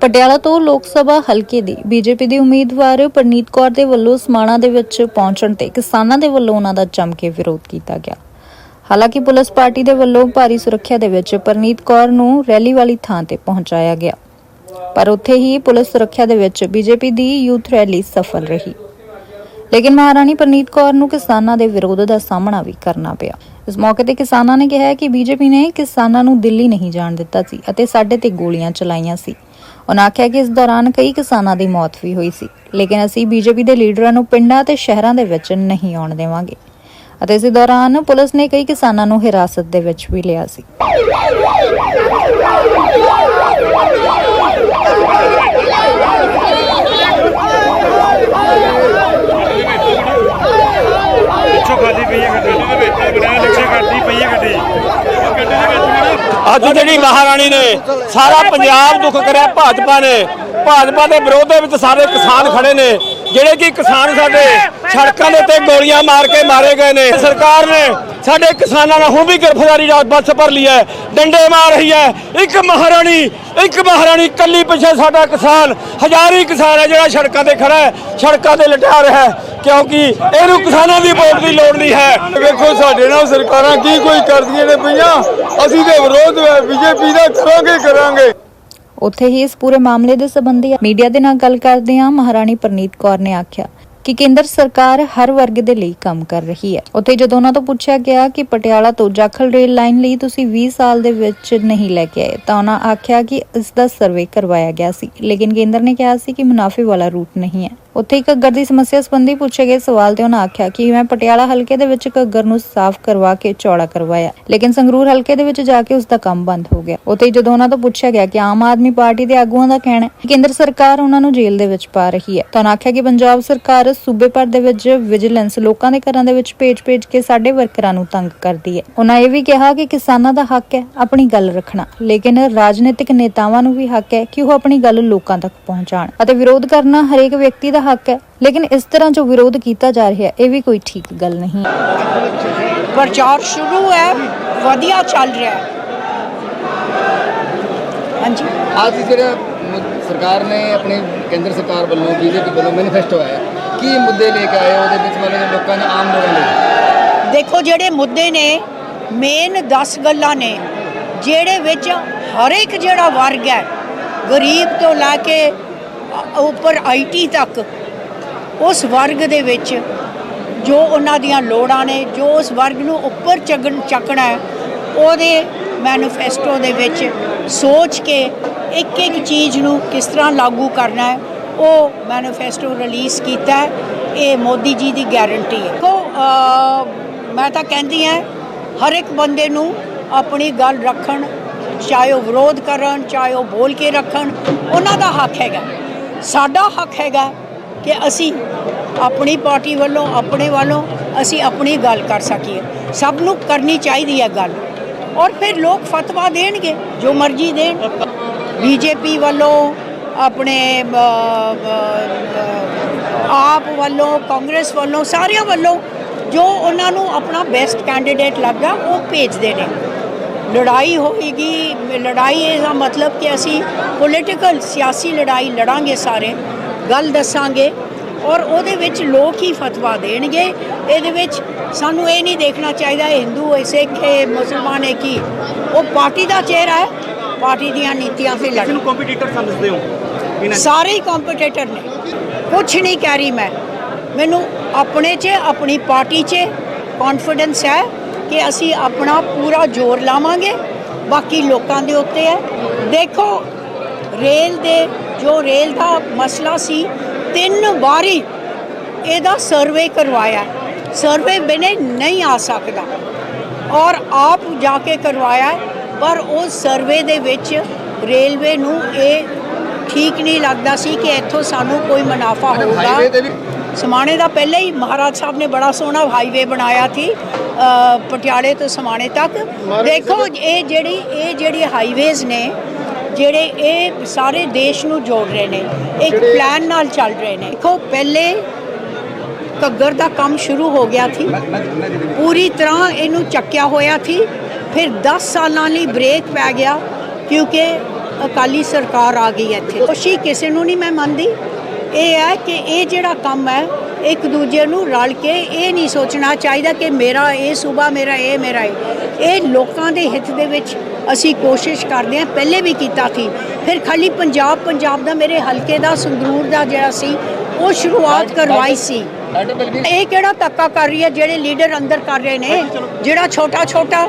ਪਟਿਆਲਾ ਤੋਂ ਲੋਕ ਸਭਾ ਹਲਕੇ ਦੀ ਬੀਜੇਪੀ ਦੀ ਉਮੀਦਵਾਰ ਪਰਨੀਤ ਕੌਰ ਦੇ ਵੱਲੋਂ ਸਮਾਣਾ ਦੇ ਵਿੱਚ ਪਹੁੰਚਣ ਤੇ ਕਿਸਾਨਾਂ ਦੇ ਵੱਲੋਂ ਉਹਨਾਂ ਦਾ ਜੰਮ ਕੇ ਵਿਰੋਧ ਕੀਤਾ ਗਿਆ। ਹਾਲਾਂਕਿ ਪੁਲਿਸ ਪਾਰਟੀ ਦੇ ਵੱਲੋਂ ਭਾਰੀ ਸੁਰੱਖਿਆ ਦੇ ਵਿੱਚ ਪਰਨੀਤ ਕੌਰ ਨੂੰ ਰੈਲੀ ਵਾਲੀ ਥਾਂ ਤੇ ਪਹੁੰਚਾਇਆ ਗਿਆ। ਪਰ ਉੱਥੇ ਹੀ ਪੁਲਿਸ ਸੁਰੱਖਿਆ ਦੇ ਵਿੱਚ ਬੀਜੇਪੀ ਦੀ ਯੂਥ ਰੈਲੀ ਸਫਲ ਰਹੀ। ਲੇਕਿਨ ਮਹਾਰਾਣੀ ਪਰਨੀਤ ਕੌਰ ਨੂੰ ਕਿਸਾਨਾਂ ਦੇ ਵਿਰੋਧ ਦਾ ਸਾਹਮਣਾ ਵੀ ਕਰਨਾ ਪਿਆ। ਇਸ ਮੌਕੇ ਤੇ ਕਿਸਾਨਾਂ ਨੇ ਕਿਹਾ ਕਿ ਬੀਜੇਪੀ ਨੇ ਕਿਸਾਨਾਂ ਨੂੰ ਦਿੱਲੀ ਨਹੀਂ ਜਾਣ ਦਿੱਤਾ ਸੀ ਅਤੇ ਸਾਡੇ ਤੇ ਗੋਲੀਆਂ ਚਲਾਈਆਂ ਸੀ। ਉਹਨਾਂ ਆਖਿਆ ਕਿ ਇਸ ਦੌਰਾਨ ਕਈ ਕਿਸਾਨਾਂ ਦੀ ਮੌਤ ਵੀ ਹੋਈ ਸੀ। ਲੇਕਿਨ ਅਸੀਂ ਬੀਜੇਪੀ ਦੇ ਲੀਡਰਾਂ ਨੂੰ ਪਿੰਡਾਂ ਤੇ ਸ਼ਹਿਰਾਂ ਦੇ ਵਿੱਚ ਨਹੀਂ ਆਉਣ ਦੇਵਾਂਗੇ। ਅਤੇ ਇਸ ਦੌਰਾਨ ਪੁਲਿਸ ਨੇ ਕਈ ਕਿਸਾਨਾਂ ਨੂੰ ਹਿਰਾਸਤ ਦੇ ਵਿੱਚ ਵੀ ਲਿਆ ਸੀ ਪਿੱਛੋਂ ਖਾਲੀ ਪਈ ਹੈ ਗੱਡੀ ਦੇ ਵਿੱਚ ਬਣਾ ਪਿੱਛੇ ਖਾਲੀ ਪਈ ਹੈ ਗੱਡੀ ਗੱਡੀ ਦੇ ਵਿੱਚ ਮੇਰਾ ਅੱਜ ਜਿਹੜੀ ਮਹਾਰਾਣੀ ਨੇ ਸਾਰਾ ਪੰਜਾਬ ਦੁੱਖ ਕਰਿਆ, ਭਾਜਪਾ ਨੇ। ਭਾਜਪਾ ਦੇ ਵਿਰੋਧ ਦੇ ਵਿੱਚ ਸਾਰੇ ਕਿਸਾਨ ਖੜੇ ਨੇ। ਜਿਹੜੇ ਕਿ ਕਿਸਾਨ ਸਾਡੇ ਸੜਕਾਂ ਦੇ ਉੱਤੇ ਗੋਲੀਆਂ ਮਾਰ ਕੇ ਮਾਰੇ ਗਏ ਨੇ। ਸਰਕਾਰ ਨੇ ਸਾਡੇ ਕਿਸਾਨਾਂ ਨਾਲ ਹੁਣ ਵੀ ਗ੍ਰਿਫਤਾਰੀ ਦਾ ਬੱਸ ਭਰ ਲਈ ਹੈ। ਡੰਡੇ ਮਾਰ ਰਹੀ ਹੈ। ਇੱਕ ਮਹਾਰਾਣੀ ਇੱਕ ਮਹਾਰਾਣੀ ਕੱਲੀ ਪਿੱਛੇ ਸਾਡਾ ਕਿਸਾਨ, ਹਜ਼ਾਰੀ ਕਿਸਾਨ ਹੈ ਜਿਹੜਾ ਸੜਕਾਂ ਤੇ ਖੜਾ ਹੈ, ਸੜਕਾਂ ਤੇ ਲਟਾ ਰਿਹਾ ਹੈ। ਕਿਉਂਕਿ ਇਹਨੂੰ ਕਿਸਾਨਾਂ ਦੀ ਵੋਟ ਦੀ ਲੋੜ ਨਹੀਂ ਹੈ। ਵੇਖੋ ਸਾਡੇ ਨਾਲ ਸਰਕਾਰਾਂ ਕੀ ਕੋਈ ਕਰਦੀਆਂ ਨੇ ਪਈਆਂ। ਅਸੀਂ ਤੇ ਵਿਰੋਧ ਬੀਜੇਪੀ ਦਾ ਕਰਾਂਗੇ ਕਰਾਂਗੇ। ਉੱਥੇ ਹੀ ਇਸ ਪੂਰੇ ਮਾਮਲੇ ਦੇ ਸੰਬੰਧੀ ਮੀਡੀਆ ਦੇ ਨਾਲ ਗੱਲ ਕਰਦਿਆਂ ਮਹਾਰਾਣੀ ਪ੍ਰਨੀਤ ਕੌਰ ਨੇ ਆਖਿਆ ਕਿ ਕੇਂਦਰ ਸਰਕਾਰ ਹਰ ਵਰਗ ਦੇ ਲਈ ਕੰਮ ਕਰ ਰਹੀ ਹੈ। ਉੱਥੇ ਜਦੋਂ ਉਹਨਾਂ ਤੋਂ ਪੁੱਛਿਆ ਗਿਆ ਕਿ ਪਟਿਆਲਾ ਤੋਂ ਜਾਖਲ ਰੇਲ ਲਾਈਨ ਲਈ ਤੁਸੀਂ 20 ਸਾਲ ਦੇ ਵਿੱਚ ਨਹੀਂ ਲੈ ਕੇ ਆਏ, ਤਾਂ ਉਹਨਾਂ ਆਖਿਆ ਕਿ ਇਸ ਦਾ ਸਰਵੇ ਕਰਵਾਇਆ ਗਿਆ ਸੀ। ਲੇਕਿਨ ਕੇਂਦਰ ਨੇ ਕਿਹਾ ਸੀ ਕਿ ਮੁਨਾਫੇ ਵਾਲਾ ਰੂਟ ਨਹੀਂ ਹੈ। ਉੱਥੇ ਹੀ ਘੱਗਰ ਦੀ ਸਮੱਸਿਆ ਸੰਬੰਧੀ ਪੁੱਛੇ ਗਏ ਸਵਾਲ ਤੇ ਉਹਨਾਂ ਆਖਿਆ ਕਿ ਮੈਂ ਪਟਿਆਲਾ ਹਲਕੇ ਦੇ ਵਿੱਚ ਘੱਗਰ ਨੂੰ ਸਾਫ਼ ਕਰਵਾ ਕੇ ਚੌੜਾ ਕਰਵਾਇਆ, ਲੇਕਿਨ ਸੰਗਰੂਰ ਹਲਕੇ ਦੇ ਵਿੱਚ ਜਾ ਕੇ ਉਸ ਦਾ ਕੰਮ ਬੰਦ ਹੋ ਗਿਆ। ਉੱਥੇ ਜਦੋਂ ਉਹਨਾਂ ਤੋਂ ਪੁੱਛਿਆ ਗਿਆ ਕਿ ਆਮ ਆਦਮੀ ਪਾਰਟੀ ਦੇ ਆਗੂਆਂ ਦਾ ਕਹਿਣਾ ਹੈ ਕਿ ਕੇਂਦਰ ਸਰਕਾਰ ਉਹਨਾਂ ਨੂੰ ਜੇਲ੍ਹ ਦੇ ਵਿੱਚ ਪਾ ਰਹੀ ਹੈ, ਤਾਂ ਉਹਨਾਂ ਆਖਿਆ ਕਿ ਪੰਜਾਬ ਸਰਕਾਰ ਸੂਬੇ ਭਰ ਦੇ ਵਿੱਚ ਵਿਜੀਲੈਂਸ ਲੋਕਾਂ ਦੇ ਘਰਾਂ ਦੇ ਵਿੱਚ ਭੇਜ-ਭੇਜ ਕੇ ਸਾਡੇ ਵਰਕਰਾਂ ਨੂੰ ਤੰਗ ਕਰਦੀ ਹੈ। ਉਹਨਾਂ ਇਹ ਵੀ ਕਿਹਾ ਕਿ ਕਿਸਾਨਾਂ ਦਾ ਹੱਕ ਹੈ ਆਪਣੀ ਗੱਲ ਰੱਖਣਾ, ਲੇਕਿਨ ਰਾਜਨੀਤਿਕ ਨੇਤਾਵਾਂ ਨੂੰ ਵੀ ਹੱਕ ਹੈ ਕਿ ਉਹ ਆਪਣੀ ਗੱਲ ਲੋਕਾਂ ਤੱਕ ਪਹੁੰਚਾਉਣ ਅਤੇ ਵਿਰੋਧ ਕਰਨਾ ਹਰੇਕ ਵਿਅਕਤੀ ਦਾ ਹੱਕ ਹੈ। ਲੇਕਿਨ ਇਸ ਤਰ੍ਹਾਂ ਜੋ ਵਿਰੋਧ ਕੀਤਾ ਜਾ ਰਿਹਾ ਇਹ ਵੀ ਕੋਈ ਠੀਕ ਗੱਲ ਨਹੀਂ। ਪ੍ਰਚਾਰ ਸ਼ੁਰੂ ਹੈ ਵਧੀਆ ਚੱਲ ਰਿਹਾ ਹੈ। ਹਾਂਜੀ। ਅੱਜ ਜਿਹੜਾ ਸਰਕਾਰ ਨੇ ਆਪਣੀ ਕੇਂਦਰ ਸਰਕਾਰ ਵੱਲੋਂ ਬੀਜੇਪੀ ਵੱਲੋਂ ਮੈਨੀਫੈਸਟੋ ਆਇਆ ਕੀ ਮੁੱਦੇ ਲੈ ਕੇ ਆਏ? ਉਹਦੇ ਵਿੱਚ ਮਤਲਬ ਲੋਕਾਂ ਦੇ ਆਮ ਲੋਕਾਂ ਦੇ ਦੇਖੋ ਜਿਹੜੇ ਮੁੱਦੇ ਨੇ ਮੇਨ 10 ਗੱਲਾਂ ਨੇ ਜਿਹੜੇ ਵਿੱਚ ਹਰ ਇੱਕ ਜਿਹੜਾ ਵਰਗ ਹੈ ਗਰੀਬ ਤੋਂ ਲੈ ਕੇ ਉੱਪਰ ਆਈਟੀ ਤੱਕ, ਉਸ ਵਰਗ ਦੇ ਵਿੱਚ ਜੋ ਉਹਨਾਂ ਦੀਆਂ ਲੋੜਾਂ ਨੇ, ਜੋ ਉਸ ਵਰਗ ਨੂੰ ਉੱਪਰ ਚੱਕਣ ਚੱਕਣਾ ਹੈ, ਉਹਦੇ ਮੈਨੀਫੈਸਟੋ ਦੇ ਵਿੱਚ ਸੋਚ ਕੇ ਇੱਕ ਇੱਕ ਚੀਜ਼ ਨੂੰ ਕਿਸ ਤਰ੍ਹਾਂ ਲਾਗੂ ਕਰਨਾ ਹੈ, ਉਹ ਮੈਨੀਫੈਸਟੋ ਰਿਲੀਜ਼ ਕੀਤਾ ਹੈ, ਇਹ ਮੋਦੀ ਜੀ ਦੀ ਗਾਰੰਟੀ ਹੈ। ਦੇਖੋ ਮੈਂ ਤਾਂ ਕਹਿੰਦੀ ਹਾਂ, ਹਰ ਇੱਕ ਬੰਦੇ ਨੂੰ ਆਪਣੀ ਗੱਲ ਰੱਖਣ, ਚਾਹੇ ਉਹ ਵਿਰੋਧ ਕਰਨ, ਚਾਹੇ ਉਹ ਬੋਲ ਕੇ ਰੱਖਣ, ਉਹਨਾਂ ਦਾ ਹੱਕ ਹੈਗਾ। ਸਾਡਾ ਹੱਕ ਹੈਗਾ ਕਿ ਅਸੀਂ ਆਪਣੀ ਪਾਰਟੀ ਵੱਲੋਂ, ਆਪਣੇ ਵੱਲੋਂ ਅਸੀਂ ਆਪਣੀ ਗੱਲ ਕਰ ਸਕੀਏ। ਸਭ ਨੂੰ ਕਰਨੀ ਚਾਹੀਦੀ ਹੈ ਗੱਲ। ਔਰ ਫਿਰ ਲੋਕ ਫਤਵਾ ਦੇਣਗੇ, ਜੋ ਮਰਜ਼ੀ ਦੇਣ। ਬੀਜੇਪੀ ਵੱਲੋਂ, ਆਪਣੇ ਆਪ ਵੱਲੋਂ, ਕਾਂਗਰਸ ਵੱਲੋਂ, ਸਾਰਿਆਂ ਵੱਲੋਂ ਜੋ ਉਹਨਾਂ ਨੂੰ ਆਪਣਾ ਬੈਸਟ ਕੈਂਡੀਡੇਟ ਲੱਗਦਾ, ਉਹ ਭੇਜਦੇ ਨੇ। ਲੜਾਈ ਹੋਏਗੀ ਲੜਾਈ ਇਹਦਾ ਮਤਲਬ ਕਿ ਅਸੀਂ ਪੋਲੀਟੀਕਲ ਸਿਆਸੀ ਲੜਾਈ ਲੜਾਂਗੇ ਸਾਰੇ ਗੱਲ ਦੱਸਾਂਗੇ। ਔਰ ਉਹਦੇ ਵਿੱਚ ਲੋਕ ਹੀ ਫਤਵਾ ਦੇਣਗੇ। ਇਹਦੇ ਵਿੱਚ ਸਾਨੂੰ ਇਹ ਨਹੀਂ ਦੇਖਣਾ ਚਾਹੀਦਾ ਇਹ ਹਿੰਦੂ ਹੈ ਸਿੱਖ ਹੈ ਮੁਸਲਮਾਨ ਹੈ ਕੀ। ਉਹ ਪਾਰਟੀ ਦਾ ਚਿਹਰਾ ਹੈ। ਪਾਰਟੀ ਦੀਆਂ ਨੀਤੀਆਂ ਤੇ ਲੜਨ। ਕੰਪੀਟੀਟਰ ਸਮਝਦੇ ਹੋ? ਸਾਰੇ ਹੀ ਕੰਪੀਟੀਟਰ ਨੇ। ਕੁਝ ਨਹੀਂ ਕਹਿ ਰਹੀ ਮੈਂ। ਮੈਨੂੰ ਆਪਣੇ 'ਚ ਆਪਣੀ ਪਾਰਟੀ 'ਚ ਕੌਨਫੀਡੈਂਸ ਹੈ। ਕਿ ਅਸੀਂ ਆਪਣਾ ਪੂਰਾ ਜ਼ੋਰ ਲਾਵਾਂਗੇ। ਬਾਕੀ ਲੋਕਾਂ ਦੇ ਉੱਤੇ ਹੈ। ਦੇਖੋ ਰੇਲ ਦੇ ਜੋ ਰੇਲ ਦਾ ਮਸਲਾ ਸੀ ਤਿੰਨ ਵਾਰੀ ਇਹਦਾ ਸਰਵੇ ਕਰਵਾਇਆ। ਸਰਵੇ ਬਿਨੇ ਨਹੀਂ ਆ ਸਕਦਾ। ਔਰ ਆਪ ਜਾ ਕੇ ਕਰਵਾਇਆ ਪਰ ਉਸ ਸਰਵੇ ਦੇ ਵਿੱਚ ਰੇਲਵੇ ਨੂੰ ਇਹ ਠੀਕ ਨਹੀਂ ਲੱਗਦਾ ਸੀ ਕਿ ਇੱਥੋਂ ਸਾਨੂੰ ਕੋਈ ਮੁਨਾਫਾ ਹੋਊਗਾ। ਸਮਾਣੇ ਦਾ ਪਹਿਲੇ ਹੀ ਮਹਾਰਾਜ ਸਾਹਿਬ ਨੇ ਬੜਾ ਸੋਹਣਾ ਹਾਈਵੇ ਬਣਾਇਆ ਸੀ ਪਟਿਆਲੇ ਤੋਂ ਸਮਾਣੇ ਤੱਕ। ਦੇਖੋ ਇਹ ਜਿਹੜੀ ਇਹ ਜਿਹੜੀ ਹਾਈਵੇਜ਼ ਨੇ ਜਿਹੜੇ ਇਹ ਸਾਰੇ ਦੇਸ਼ ਨੂੰ ਜੋੜ ਰਹੇ ਨੇ ਇੱਕ ਪਲਾਨ ਨਾਲ ਚੱਲ ਰਹੇ ਨੇ। ਦੇਖੋ ਪਹਿਲੇ ਘੱਗਰ ਦਾ ਕੰਮ ਸ਼ੁਰੂ ਹੋ ਗਿਆ ਸੀ। ਪੂਰੀ ਤਰ੍ਹਾਂ ਇਹਨੂੰ ਚੱਕਿਆ ਹੋਇਆ ਸੀ। ਫਿਰ 10 ਸਾਲਾਂ ਲਈ ਬ੍ਰੇਕ ਪੈ ਗਿਆ ਕਿਉਂਕਿ ਅਕਾਲੀ ਸਰਕਾਰ ਆ ਗਈ ਇੱਥੇ। ਖੁਸ਼ੀ ਕਿਸੇ ਨੂੰ ਨਹੀਂ ਮੈਂ ਮੰਨਦੀ। ਇਹ ਹੈ ਕਿ ਇਹ ਜਿਹੜਾ ਕੰਮ ਹੈ ਇੱਕ ਦੂਜੇ ਨੂੰ ਰਲ ਕੇ ਇਹ ਨਹੀਂ ਸੋਚਣਾ ਚਾਹੀਦਾ ਕਿ ਮੇਰਾ ਇਹ ਸੂਬਾ ਮੇਰਾ ਇਹ ਮੇਰਾ ਇਹ। ਇਹ ਲੋਕਾਂ ਦੇ ਹਿੱਤ ਦੇ ਵਿੱਚ ਅਸੀਂ ਕੋਸ਼ਿਸ਼ ਕਰਦੇ ਹਾਂ ਪਹਿਲੇ ਵੀ ਕੀਤਾ ਸੀ। ਫਿਰ ਖਾਲੀ ਪੰਜਾਬ ਪੰਜਾਬ ਦਾ ਮੇਰੇ ਹਲਕੇ ਦਾ ਸੰਗਰੂਰ ਦਾ ਜਿਹੜਾ ਸੀ ਉਹ ਸ਼ੁਰੂਆਤ ਕਰਵਾਈ ਸੀ। ਇਹ ਕਿਹੜਾ ਧੱਕਾ ਕਰ ਰਹੀ ਹੈ ਜਿਹੜੇ ਲੀਡਰ ਅੰਦਰ ਕਰ ਰਹੇ ਨੇ ਜਿਹੜਾ ਛੋਟਾ ਛੋਟਾ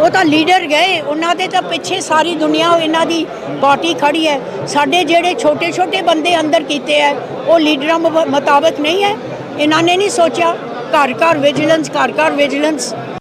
ਉਹ ਤਾਂ ਲੀਡਰ ਗਏ, ਉਹਨਾਂ ਦੇ ਤਾਂ ਪਿੱਛੇ ਸਾਰੀ ਦੁਨੀਆ ਇਹਨਾਂ ਦੀ ਪਾਰਟੀ ਖੜੀ ਹੈ। ਸਾਡੇ ਜਿਹੜੇ ਛੋਟੇ ਛੋਟੇ ਬੰਦੇ ਅੰਦਰ ਕੀਤੇ ਹੈ, ਉਹ ਲੀਡਰਾਂ ਮੁਤਾਬਕ ਨਹੀਂ ਹੈ। ਇਹਨਾਂ ਨੇ ਨਹੀਂ ਸੋਚਿਆ। ਘਰ ਘਰ ਵਿਜੀਲੈਂਸ ਘਰ ਘਰ ਵਿਜੀਲੈਂਸ